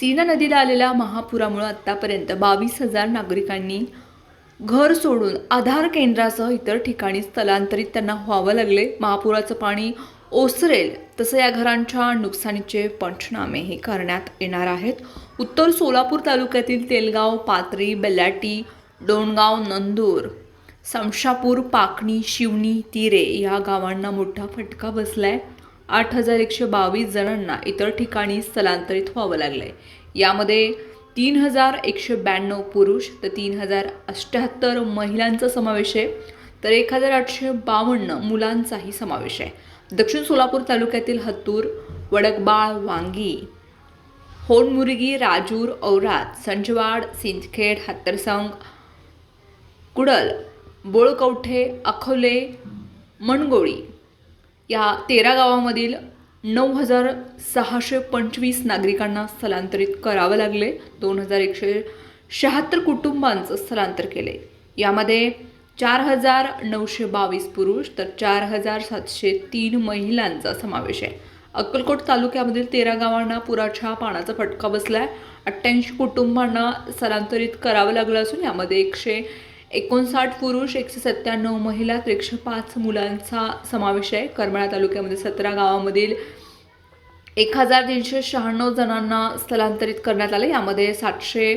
सीना नदीला आलेल्या महापुरामुळे आत्तापर्यंत बावीस हजार नागरिकांनी घर सोडून आधार केंद्रासह इतर ठिकाणी स्थलांतरित त्यांना व्हावं लागले. महापुराचं पाणी ओसरेल तसं या घरांच्या नुकसानीचे पंचनामेही करण्यात येणार आहेत. उत्तर सोलापूर तालुक्यातील तेलगाव पात्री बेलाटी डोणगाव नंदूर समशापूर पाकणी शिवणी तिरे या गावांना मोठा फटका बसला आहे आठ हजार एकशे बावीस जणांना इतर ठिकाणी स्थलांतरित व्हावं लागलंय. यामध्ये तीन हजार एकशे ब्याण्णव पुरुष तर तीन हजार अष्ट्याहत्तर महिलांचा समावेश आहे. तर एक हजार आठशे बावन्न मुलांचाही समावेश आहे. दक्षिण सोलापूर तालुक्यातील हत्तूर वडकबाळ वांगी होनमुरगी राजूर औरात संजवाड सिंदखेड हत्तरसंग कुडल बोळकवठे अखोले मणगोळी या तेरा गावामधील नऊ हजार सहाशे पंचवीस नागरिकांना स्थलांतरित करावं लागले. दोन हजार एकशे शहात्तर कुटुंबांचं स्थलांतर केले. यामध्ये चार हजार नऊशे बावीस पुरुष तर चार हजार सातशे तीन महिलांचा समावेश आहे. अक्कलकोट तालुक्यामधील तेरा गावांना पुराच्या पाण्याचा फटका बसलाय. अठ्ठ्याऐंशी कुटुंबांना स्थलांतरित करावं लागलं असून यामध्ये एकशे एकोणसाठ पुरुष एकशे सत्त्याण्णव महिला त्रेकशे पाच मुलांचा समावेश आहे. करमाळा तालुक्यामध्ये सतरा गावामधील एक हजार तीनशे शहाण्णव जणांना स्थलांतरित करण्यात आलं. यामध्ये सातशे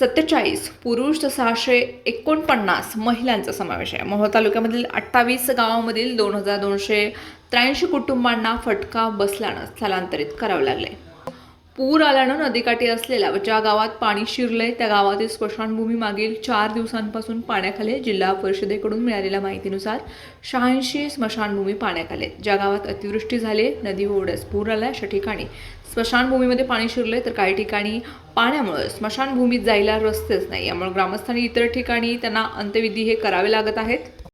सत्तेचाळीस पुरुष तर सहाशे एकोणपन्नास महिलांचा समावेश आहे. मोहोळ तालुक्यामधील अठ्ठावीस गावामधील दोन हजार दोनशे त्र्याऐंशी कुटुंबांना फटका बसल्यानं स्थलांतरित करावं लागले पूर आल्यानं नदीकाठी असलेल्या व ज्या गावात पाणी शिरलंय त्या गावातील स्मशानभूमी मागील चार दिवसांपासून पाण्याखाली जिल्हा परिषदेकडून मिळालेल्या माहितीनुसार शहाऐंशी स्मशानभूमी पाण्याखाली ज्या गावात अतिवृष्टी झाली नदी ओढ्यास पूर आला अशा ठिकाणी स्मशानभूमीमध्ये पाणी शिरलंय तर काही ठिकाणी पाण्यामुळे स्मशानभूमीत जायला रस्तेच नाही. यामुळे ग्रामस्थांनी इतर ठिकाणी त्यांना अंत्यविधी हे करावे लागत आहेत.